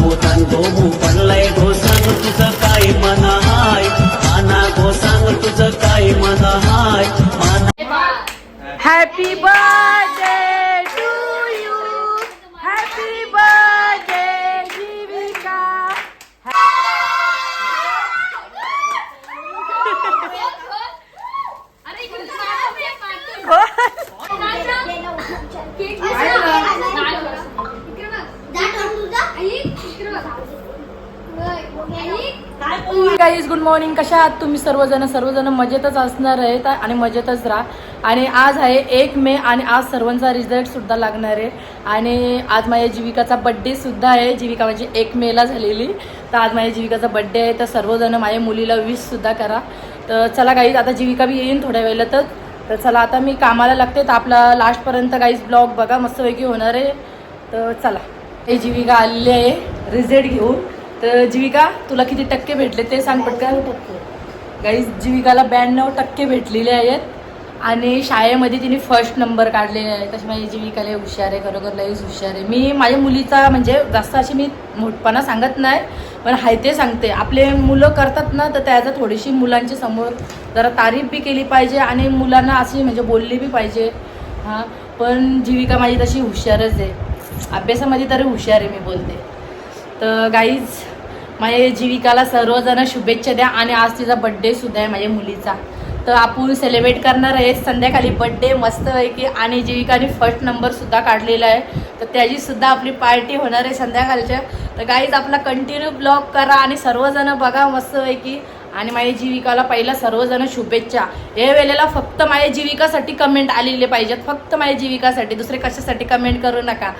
गो सांगतो पडलाय गो सांग तुझं काय मना हाय. माना गो सांग तुझं काय मना हाय. माना happy birthday guys good morning कशा आहात तुम्ही सर्वजण? सर्वजण मजेतच असणार आहेत आणि मजेतच राहा. आणि आज आहे एक मे आणि आज सर्वांचा रिझल्ट सुद्धा लागणार आहे. आणि आज माझ्या जीविकाचा बड्डे सुद्धा आहे. जीविका म्हणजे एक मेला झालेली. तर आज माझ्या जीविकाचा बड्डे आहे. तर सर्वजण माझ्या मुलीला विश सुद्धा करा. तर चला गाईज आता जीविका बी येईन थोड्या वेळेला तर तर चला आता मी कामाला लागते. तर आपला लास्टपर्यंत गाईज ब्लॉग बघा. मस्तपैकी होणार आहे. तर चला हे जीविका आलेली आहे. रिझल्ट घेऊन. तर जीविका तुला किती टक्के भेटले ते सांग पटकन. गाईज जीविकाला ब्याण्णव टक्के भेटलेले आहेत आणि शाळेमध्ये तिने फर्स्ट नंबर काढलेले आहे तशी माझी जीविका लय हुशार आहे खरोखर लयच हुशार आहे. मी माझ्या मुलीचा म्हणजे जास्त अशी मी मोठपणा सांगत नाही पण हाय ते सांगते. आपले मुलं करतात ना तर त्याचा थोडीशी मुलांच्या समोर जरा तारीफ बी केली पाहिजे आणि मुलांना अशी म्हणजे बोलली बी पाहिजे. हां पण जीविका माझी तशी हुशारच आहे. अभ्यासामध्ये तरी हुशार आहे मी बोलते. तर गाईज माझ्या जीविकाला सर्वजण शुभेच्छा द्या आणि आज तिचा बड्डे सुद्धा आहे माझ्या मुलीचा. तर आपण सेलिब्रेट करणार आहे. संध्याकाळी बड्डे मस्त पैकी आणि जीविकाने फर्स्ट नंबरसुद्धा काढलेला आहे. तर त्याची सुद्धा आपली पार्टी होणार आहे संध्याकाळच्या. तर गाईज आपला कंटिन्यू ब्लॉग करा आणि सर्वजण बघा मस्तपैकी आणि माझ्या जीविकाला पहिला सर्वजण शुभेच्छा. या वेळेला फक्त माझ्या जीविकासाठी कमेंट आलेले पाहिजेत. फक्त माझ्या जीविकासाठी. दुसरे कशासाठी कमेंट करू नका.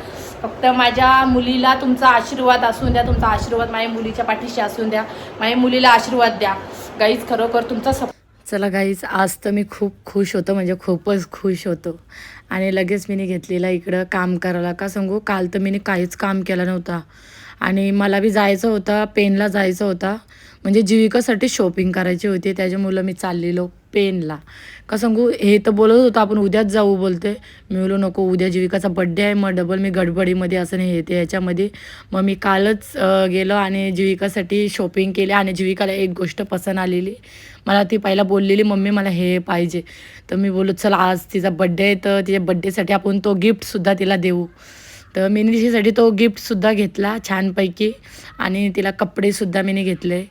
फक्त माझ्या मुलीला तुमचा आशीर्वाद असून द्या तुमचा आशीर्वाद माझ्या मुलीच्या पाठीशी असून द्या माझ्या मुलीला आशीर्वाद द्या. गाईज खरोखर तुमचा सप चला गाईज आज तर मी खूप खुश होतो म्हणजे खूपच खुश होतो. आणि लगेच मी घेतलेला इकडं काम करायला. का सांगू काल तर मी काहीच काम केलं नव्हता. आणि मला बी जायचं होतं पेनला जायचं होता. म्हणजे जीविकासाठी शॉपिंग करायची होती त्याच्यामुळं मी चाललेलो. पेनला. का सांगू हे तर बोलत होतं आपण उद्याच जाऊ बोलते मी बोलो नको उद्या जीविकाचा बड्डे आहे मग डबल मी गडबडीमध्ये असं नाही येते ह्याच्यामध्ये मग मी कालच गेलो आणि जीविकासाठी शॉपिंग केली आणि जीविकाला एक गोष्ट पसंत आलेली. मला ती पहिला बोललेली मम्मी मला हे पाहिजे. तर मी बोललो चल आज तिचा बड्डे आहे तर तिच्या बड्डेसाठी आपण तो गिफ्टसुद्धा तिला देऊ. तर मी तिच्यासाठी तो गिफ्टसुद्धा घेतला छानपैकी आणि तिला कपडेसुद्धा मी घेतले.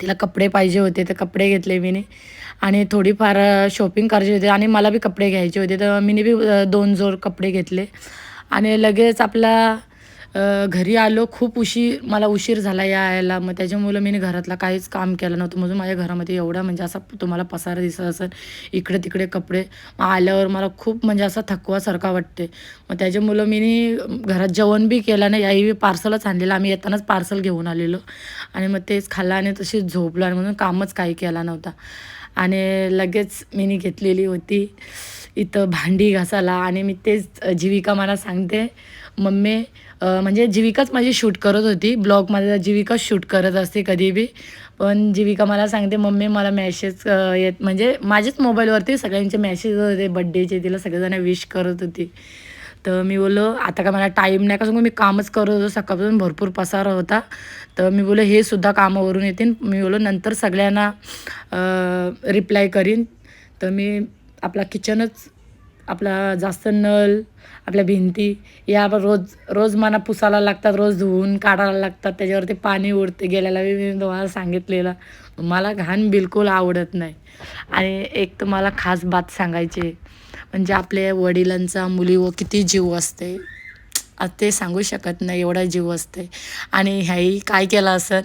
तिला कपडे पाहिजे होते तर कपडे घेतले मी आणि थोडीफार शॉपिंग करायची होती आणि मला बी कपडे घ्यायचे होते. तर मी बी दोन जोर कपडे घेतले. आणि लगेच आपला घरी आलो. खूप उशीर मला उशीर झाला यायला. मग त्याच्यामुळं मी घरातला काहीच काम केलं नव्हतं. म्हणून माझ्या घरामध्ये एवढा म्हणजे असा तुम्हाला पसारा दिसत असेल इकडे तिकडे कपडे मग आल्यावर मला खूप म्हणजे असा थकवासारखा वाटते मग त्याच्यामुळं मी घरात जेवण बी केलं नाही. याही बी पार्सलच आणलेलं. आम्ही येतानाच पार्सल घेऊन आलेलो. आणि मग तेच खाल्लं आणि तशीच झोपलो आणि म्हणून कामच काही केला नव्हता. आणि लगेच मी घेतलेली होती. इथं भांडी घासायला आणि मी तेच जीविका मला सांगते. मम्मी म्हणजे जीविकाच माझी शूट करत होती. ब्लॉग माझा जीविकाच शूट करत असते कधी बी. पण जीविका मला सांगते मम्मी मला मॅसेज येत म्हणजे माझ्याच मोबाईलवरती सगळ्यांचे मॅसेज होते बड्डेचे तिला सगळेजण विश करत होती. तर मी बोललो आता का मला टाईम नाही का सांगू मी कामच करत होतो सकाळपासून भरपूर पसार होता. तर मी बोललो हे सुद्धा कामावरून येतील. मी बोललो नंतर सगळ्यांना रिप्लाय करीन. तर मी आपला किचनच आपला जास्त नळ आपल्या भिंती या रोज रोज मला पुसायला लागतात रोज धुवून काढायला लागतात त्याच्यावरती पाणी उडते गेल्याला मी तुम्हाला सांगितलेलं. मला घाण बिलकुल आवडत नाही. आणि एक तर मला खास बात सांगायची आहे. म्हणजे आपल्या वडिलांचा मुलीवर किती जीव असते. ते सांगू शकत नाही एवढा जीव असते. आणि ह्याही काय केलं असं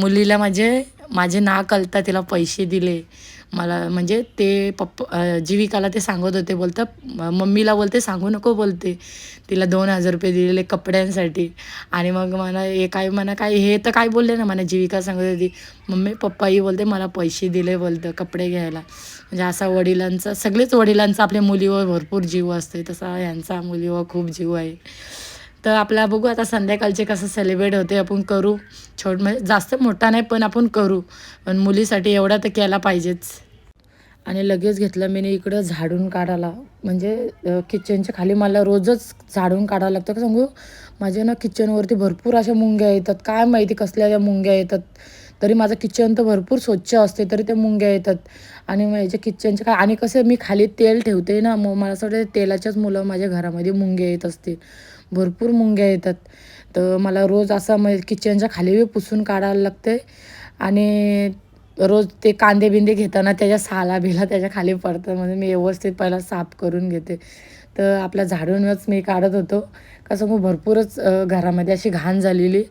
मुलीला माझे माझे ना कळता तिला पैसे दिले. मला म्हणजे ते पप्प जीविकाला ते सांगत होते बोलतं मम्मीला बोलते सांगू नको बोलते. तिला दोन हजार रुपये दिलेले कपड्यांसाठी. आणि मग मला हे काय म्हणा काय हे तर काय बोलले ना मला जीविका सांगत होती. मम्मी पप्पाही बोलते मला पैसे दिले बोलतं कपडे घ्यायला. म्हणजे असा वडिलांचा सगळेच वडिलांचा आपल्या मुलीवर भरपूर जीव असते. तसा यांचा मुलीवर खूप जीव आहे. तर आपला बघू आता संध्याकाळचे कसं सेलिब्रेट होते आपण करू. छोट म्हणजे जास्त मोठा नाही पण आपण करू. पण मुलीसाठी एवढा तर केला पाहिजेच. आणि लगेच घेतलं मी इकडं झाडून काढायला. म्हणजे किचनच्या खाली मला रोजच झाडून काढावं लागतं. का सांगू? माझ्या ना किचनवरती भरपूर अशा मुंग्या येतात. काय माहिती कसल्या मुंग्या येतात. तरी माझं किचन तर भरपूर स्वच्छ असते तरी त्या मुंग्या येतात. आणि माझ्या किचनच्या काय आणि कसं मी खाली तेल ठेवते ना मग मला असं वाटतं तेलाच्याच मुलं माझ्या घरामध्ये मुंग्या येत असतील. भरपूर मुंग्या येतात. तर मला रोज असं म्हणजे किचनच्या खाली बी पुसून काढायला लागते. आणि रोज ते कांदे बिंदे घेताना त्याच्या साला बिला त्याच्याखाली पडतं म्हणजे मी व्यवस्थित पहिला साफ करून घेते. तर आपल्या झाडूनच मी काढत होतो. कसं मग भरपूरच घरामध्ये अशी घाण झालेली.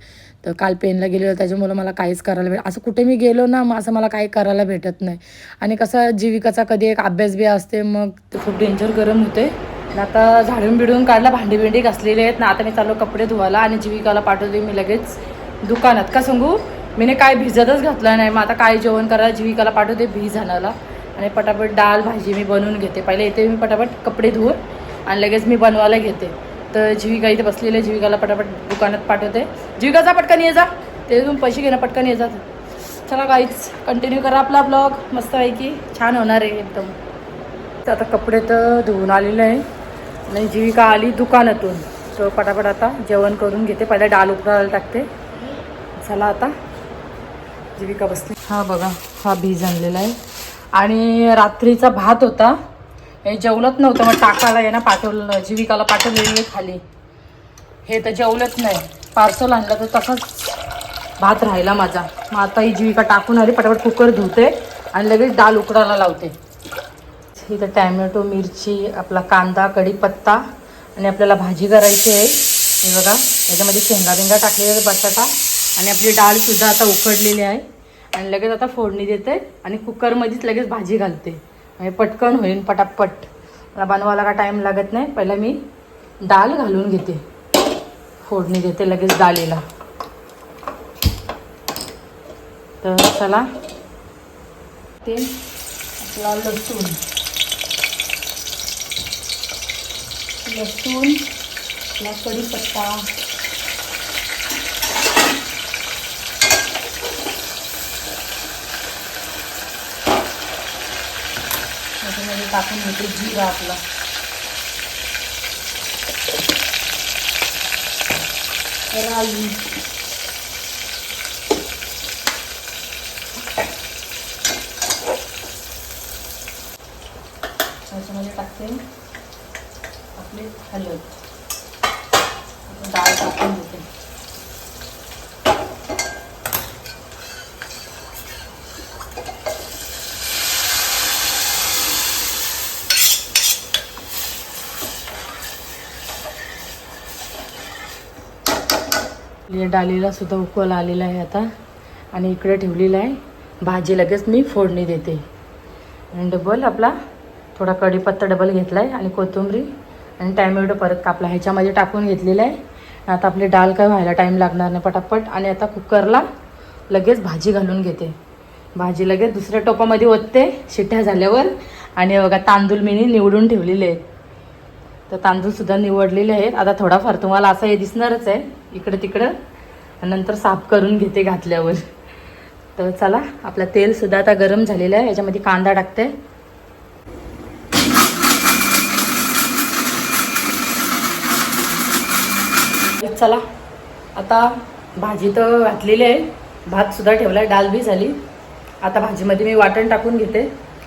तर काल पेनला गेलेलो त्याच्यामुळं मला काहीच करायला भेट असं कुठे मी गेलो ना मग असं मला काही करायला भेटत नाही. आणि कसं जीविकाचा कधी एक अभ्यास बी असते मग ते खूप डेंजर गरम होते. आता झाडून बिडून काढला भांडी बिंडी घासलेली आहेत. ना आता मी चालू कपडे धुवायला आणि जीविकाला पाठवते मी लगेच दुकानात. का सांगू? मीने काय भिजतच घातलं नाही. मग आता काय जेवण करायला जीविकाला पाठवते भिज आणायला आणि पटापट डाळ भाजी मी बनवून घेते. पहिले इथे मी पटापट कपडे धुवून आणि लगेच मी बनवायला घेते. तर जीविका इथे बसलेली आहे. जीविकाला पटापट दुकानात पाठवते. जीविकाचा पटकन ये जा. ते तुम्ही पैसे घेणं पटकन ये जा. चला काहीच कंटिन्यू करा आपला ब्लॉग मस्त पैकी छान होणार आहे एकदम. तर आता कपडे तर धुवून आलेले आहे. आणि जीविका आली दुकानातून. तर पटापट आता जेवण करून घेते. पहिला डाळ उकडायला टाकते. चला आता. जीविका बसली. हा बघा हा बीज आणलेला आहे. आणि रात्रीचा भात होता. हे जेवलंच नव्हतं मग टाकाला आहे ना पाठवलं जीविकाला पाठवलेली आहे खाली. हे तर जेवलंच नाही. पार्सल आणलं तर तसाच भात राहिला माझा. मग आता ही जीविका टाकून आली पटापट कुकर धुते आणि लगेच डाळ उकडायला लावते. इथं टॅमॅटो मिरची आपला कांदा कढीपत्ता आणि आपल्याला भाजी करायची आहे. हे बघा याच्यामध्ये शेंगा बिंगा टाकलेले आहे बटाटा आणि आपली डाळसुद्धा आता उकडलेली आहे. आणि लगेच आता फोडणी देते आणि कुकरमध्येच लगेच भाजी घालते. म्हणजे पटकन होईल पटापट. मला बनवायला का टाईम लागत नाही. पहिला मी डाळ घालून घेते. फोडणी देते लगेच डालीला तर चला. ते आपला लसूण. लसूण आपला कढीपत्ता. त्याच्यामध्ये टाकून घेते जिरा आपला. राई त्याच्यामध्ये टाकते आपले हलद आपण डाळ टाकून घेते या डाळीला सुद्धा उकल आलेला आहे आता. आणि इकडे ठेवलेलं आहे. भाजी लगेच मी फोडणी देते. आणि डबल आपला थोडा कढीपत्ता डबल घेतला आहे आणि कोथिंबरी आणि टॅमॅटो परत कापला. ह्याच्यामध्ये टाकून घेतलेला आहे. आता आपली डाळ काय व्हायला टाईम लागणार नाही पटापट. आणि आता कुकरला लगेच भाजी घालून घेते. भाजी लगेच दुसऱ्या टोपामध्ये ओतते शिट्ट्या झाल्यावर. आणि बघा तांदूळ मी निवडून ठेवलेले आहेत. तर तांदूळसुद्धा निवडलेले आहेत. आता थोडाफार तुम्हाला असं हे दिसणारच आहे. इकडं तिकडं. नंतर साफ करून घेते घातल्यावर. तर चला आपलं तेलसुद्धा आता गरम झालेलं आहे. याच्यामध्ये कांदा टाकते. चला आता भाजी तर घातलेली आहे. भात सुद्धा ठेवला आहे डाळ बी झाली. आता भाजीमध्ये मी वाटण टाकून घेते.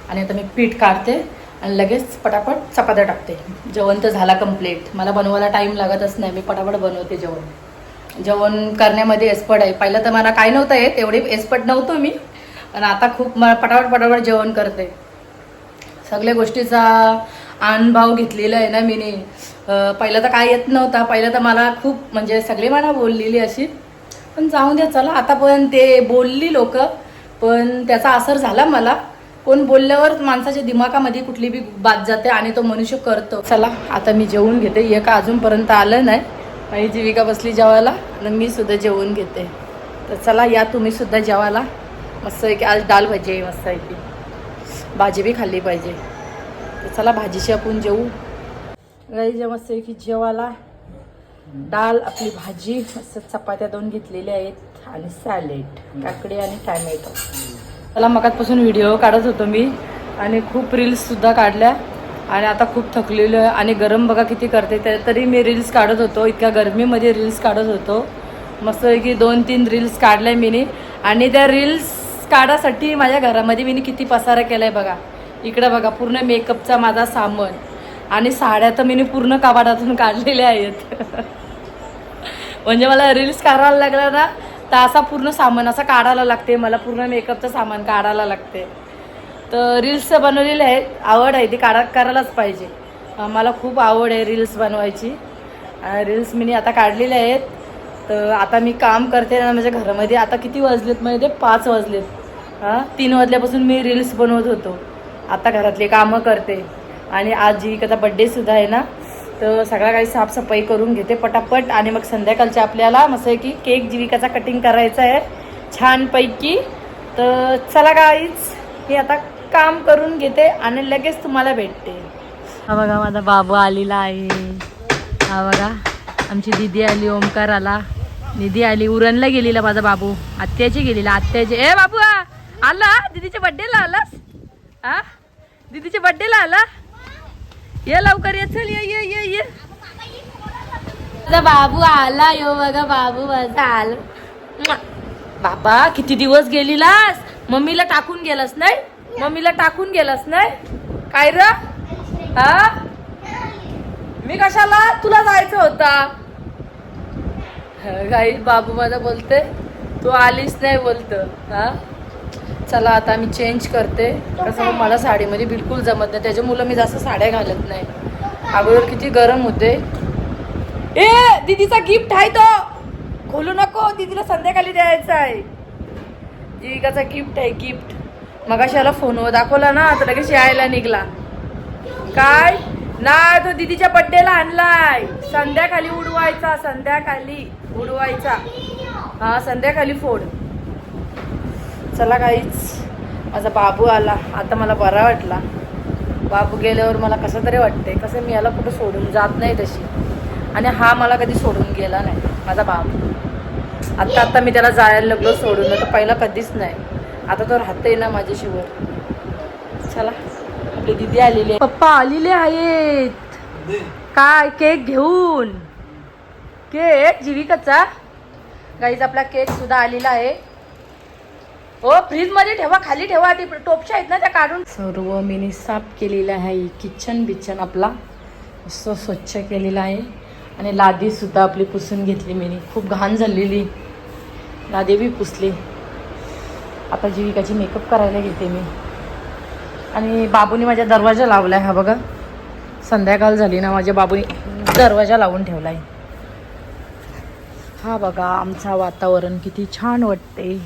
आणि आता मी पीठ काढते. आणि लगेच पटापट चपात्या टाकते. जेवण तर झाला कंप्लीट मला बनवायला टाईम लागतच नाही. मी पटापट बनवते जेवण. जेवण करण्यामध्ये एक्सपर्ट आहे. पहिलं तर मला काय नव्हतं येत एवढी एक्सपर्ट नव्हतो मी. पण आता खूप मला पटापट पटापट जेवण करते. सगळ्या गोष्टीचा अनुभव घेतलेला आहे ना मीने. पहिलं तर काय येत नव्हता. पहिलं तर मला खूप म्हणजे सगळे मला बोललेली अशी पण जाऊन द्या चला. आता पण ते बोलली लोक पण त्याचा असर झाला मला. कोण बोलल्यावर माणसाच्या दिमागामध्ये कुठली बी बात जाते आणि तो मनुष्य करतो. चला आता मी जेवून घेते. एक अजूनपर्यंत आलं नाही. माझी जीविका बसली जेवायला आणि मी सुद्धा जेवून घेते. तर चला या तुम्ही सुद्धा जेवायला. मस्त आहे की आज डाळ भाजी आहे मस्त आहे की भाजी बी खाल्ली पाहिजे. तर चला भाजीशी आपण जेवू गाई मस्त आहे की जेवायला. डाल आपली भाजी मस्त चपात्या दोन घेतलेल्या आहेत आणि सॅलेड काकडी आणि टॅमॅटो चला मगातपासून व्हिडिओ काढत होतो मी आणि खूप रील्ससुद्धा काढल्या. आणि आता खूप थकलेलो आहे. आणि गरम बघा किती करते. तरी मी रील्स काढत होतो. इतक्या गरमीमध्ये रील्स काढत होतो. मस्त की दोन तीन रील्स काढल्या मीनी. आणि त्या रील्स काढासाठी माझ्या घरामध्ये मी किती पसारा केला आहे बघा. इकडं बघा पूर्ण मेकअपचा माझा सामान. आणि साड्या तर मी पूर्ण कबाडातून काढलेल्या आहेत. म्हणजे मला रील्स काढायला लागला ना तर असा पूर्ण सामान असा काढायला लागते. मला पूर्ण मेकअपचं सामान काढायला लागते. तर रील्स बनवलेले आहेत. आवड आहे ती काढा करायलाच पाहिजे मला खूप आवड आहे रील्स बनवायची. रील्स मी आता काढलेले आहेत. तर आता मी काम करते ना माझ्या घरामध्ये. आता किती वाजलेत म्हणजे ते पाच वाजलेत. हां तीन वाजल्यापासून मी रील्स बनवत होतो. आता घरातले कामं करते. आणि आज जीविकाचा बड्डेसुद्धा आहे ना तर सगळा काही साफसफाई करून घेते पटापट. आणि मग संध्याकाळच्या आपल्याला मस्त आहे की केक जीविकाचा कटिंग करायचा आहे. छानपैकी. तर चला काहीच हे आता काम करून घेते आणि लगेच तुम्हाला भेटते. हा बघा माझा बाबू आलेला आहे. हा बघा आमची दिदी आली ओमकार आला निधी आली उरणला गेलेला माझा बाबू. आत्याची गेलेला आत्याची. ए बाबू आ, आला? दिदीच्या बड्डेला आलास? हा दिदीच्या बड्डेला आला? ये लवकर ये चल ये ये ये ये. माझा बाबू आला यो बघा बाबू माझा आला. बाबा किती दिवस गेलीलास? मम्मीला टाकून गेलास नाही? मम्मीला टाकून गेलास नाही? काय र? हा? मी कशाला? तुला जायचं होता. काही बाबू माझा बोलते. तू आलीच नाही बोलत. हा? चला आता मी चेंज करते. कसं मग मला साडीमध्ये बिलकुल जमत नाही. त्याच्यामुळं मी जास्त साड्या घालत नाही. अगोदर किती गरम होते. ए दीदीचा गिफ्ट आहे तो. खोलू नको. दीदीला संध्याकाळी द्यायचा आहे. जीविकाचा गिफ्ट आहे गिफ्ट मग अशाला फोनवर दाखवला ना तर लगेच यायला निघला. काय? नाही तो दीदीच्या बड्डेला आणलाय. संध्याकाळी उडवायचा संध्याकाळी उडवायचा. हा संध्याकाळी फोड. चला काहीच माझा बाबू आला. आता मला बरा वाटला. बाबू गेल्यावर मला कसं तरी वाटते कसं मी याला कुठं सोडून जात नाही तशी. आणि हा मला कधी सोडून गेला नाही माझा बाबू. आत्ता आत्ता मी त्याला जायला लागलो सोडून तर पहिला कधीच नाही. आता तो आहे ना माझ्याशिवर चला आपली दिदी आलेली आहे. पप्पा आलेले आहेत. काय केक घेऊन. केक जीविकाचा. गाईज आपला केक सुद्धा आलेला आहे. हो फ्रीजमध्ये ठेवा खाली ठेवा ती टोपच्या आहेत ना त्या काढून. सर्व मी साफ केलेलं आहे. किचन बिचन आपला. मस्त स्वच्छ केलेला आहे. आणि लादी सुद्धा आपली पुसून घेतली मी खूप घाण झालेली. लादी बी पुसली. आता जीविकाची मेकअप करायला घेते मी. आणि बाबूने माझ्या दरवाजा लावला आहे हा बघा. संध्याकाळ झाली ना माझ्या बाबूने दरवाजा लावून ठेवला आहे हा बघा आमचा वातावरण किती छान वाटते.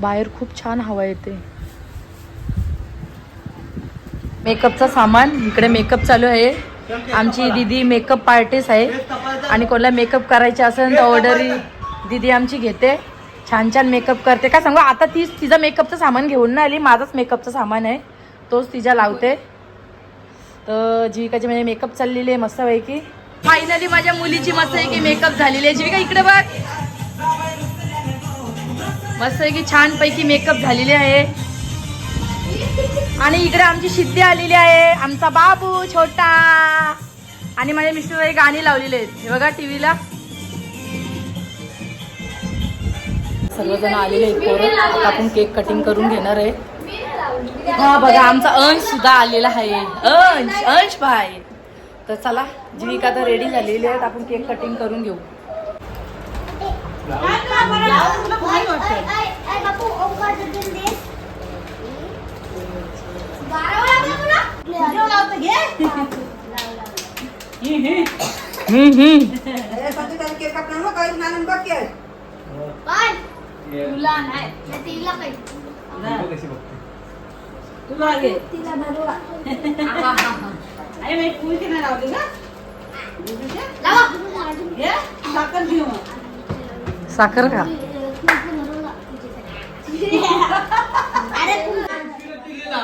बाहेर खूप छान हवा येते. मेकअपचं सामान इकडे मेकअप चालू आहे. आमची दीदी मेकअप आर्टिस्ट आहे. आणि कोणाला मेकअप करायचे असेल तर ऑर्डर दीदी आमची घेते. छान छान मेकअप करते. का सांगू आता तीच तिचं मेकअपचं सामान घेऊन ना आली माझंच मेकअपचं सामान आहे. तोच तिच्या लावते. तर जीविकाची म्हणजे मेकअप चाललेली आहे मस्तपैकी. फायनली माझ्या मुलीची मस्त आहे की मेकअप झालेली आहे. जीविका इकडे बघ. मस्त आहे की छान पैकी मेकअप झालेली आहे. आणि इकडे आमची सिद्धी आलेली आहे. आमचा बाबू छोटा. आणि माझ्या मिस्टर गाणी लावलेली आहेत. हे बघा टीव्हीला सर्वजण आलेले आहेत पोरं. आता आपण केक कटिंग करून घेणार आहे. हा बघा आमचा अंश सुद्धा आलेला आहे. अंश अंश भाई. तर चला जीविका तर रेडी झालेली आहेत. आपण केक कटिंग करून घेऊ. हम्म हम्म. तुला नाही. तिला काही साखर का अरे. तिला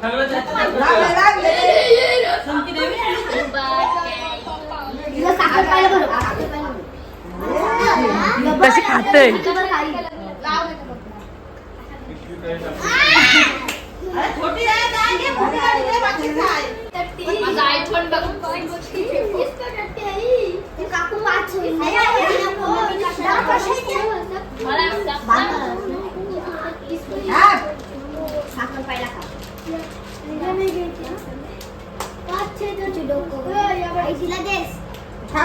साखर साखर साखर मला पूर्ण खावता. हे बघ, पूर्ण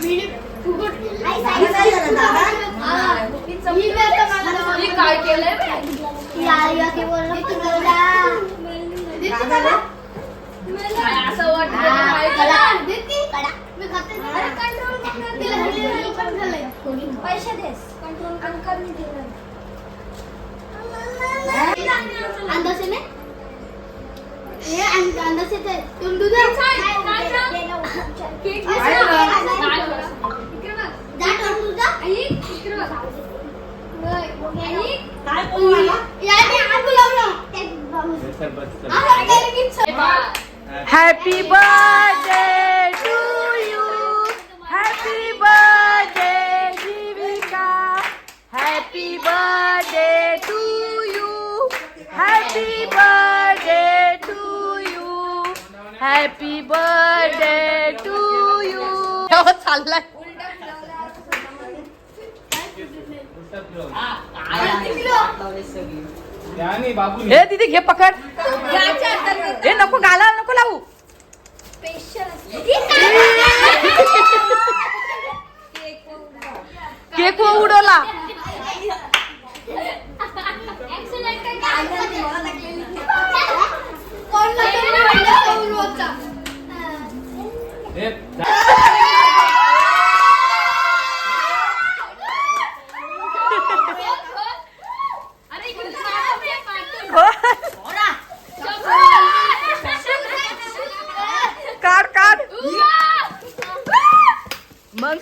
हे. ही तर मला- काय केलंय. असं वाटतं हा, काय कडा. कडा. मी खाते. तिला हल्ली पण झालंय. पैसे देस अंकल मी दिलं अंदाजे में? ये अं- अंदाजे ते तुम दूध काय- काय झालं? Cake happy birthday to you happy birthday Jivika happy birthday to you happy birthday to you happy birthday to you चाललाय? हे दीदी घे पकड. हे नको गाला नको लावू. केक उडवला. काढ काढ. मग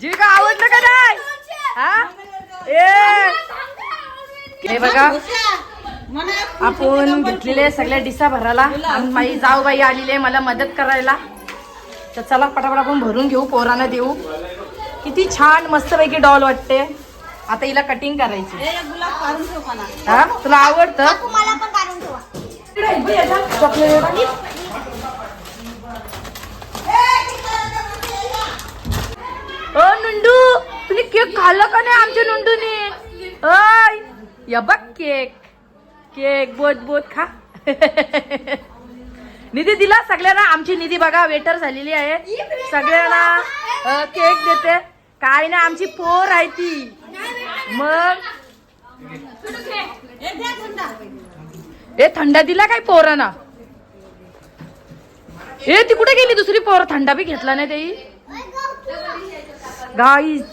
जी का आवडलं का नाही? हे बघा. आपण घेतलेले सगळ्या डिशा भरायला. आणि माझी जाऊबाई आलेली आहे मला मदत करायला. तर चला पटापट आपण भरून घेऊ पोरांना देऊ. किती छान मस्तपैकी डॉल वाटते. आता हिला कटिंग करायची. हा? तुला आवडतं? मला पण काढून ठेवा. चॉकलेट ओ नुंडू तुम्ही केक खाल्लं का नाही आमच्या नुंडूने अय या बघ केक केक बोत बोत खा. निधी दिला सगळ्यांना. आमची निधी बघा वेटर झालेली आहे. सगळ्यांना केक देते. काय ना आमची पोर आहे ती. मग? ए थंडा दिला काय पोरांना? ए ती कुठे गेली? दुसरी पोर थंडा बी घेतला नाही ते गाईच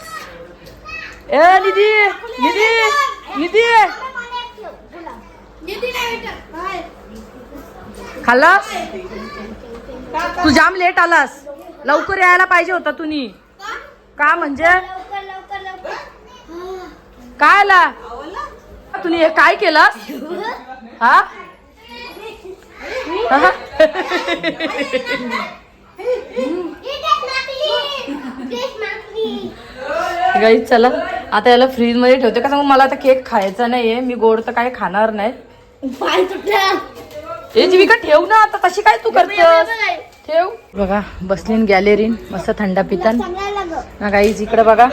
ए निधी निधी निधी. खाल्लास तू जाम लेट आलास. लवकर यायला पाहिजे होता तुम्ही का? म्हणजे? काय आला? तुम्ही हे काय केलास? हा? हा? गाई चला. आता याला फ्रीजमध्ये ठेवते. का सांगू मला आता केक खायचा नाहीये. मी गोड तर काय खाणार नाही. पाय तुटला. ए जीविका ठेव ना आता. तशी काय तू करतेस? ठेव. बघा बसलीन गॅलरीन मस्त थंडा पितान. ना गाईज इकडे बघा.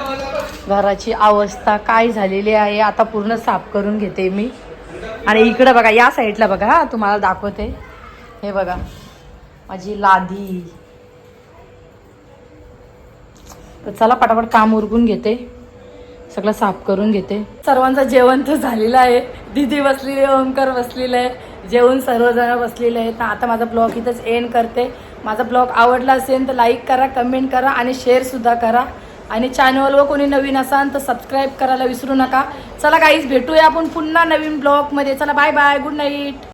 घराची अवस्था काय झालेली आहे आता पूर्ण साफ करून घेते मी. आणि इकडे बघा या साईडला बघा हा तुम्हाला दाखवते. हे बघा माझी लादी. तर चला पटापट काम उरकून घेते. सगळं साफ करून घेते. सर्वांचं जेवण तर झालेलं आहे. दिदी बसलेली आहे ओंकार बसलेलं आहे. जेवण सर्वजण बसलेले आहेत. आता माझा ब्लॉग इथंच एंड करते. माझा ब्लॉग आवडला असेल तर लाईक करा कमेंट करा आणि शेअरसुद्धा करा. आणि चॅनलवर कोणी नवीन असाल तर सबस्क्राईब करायला विसरू नका. चला काहीच भेटूया आपण पुन्हा नवीन ब्लॉगमध्ये. चला बाय बाय गुड नाईट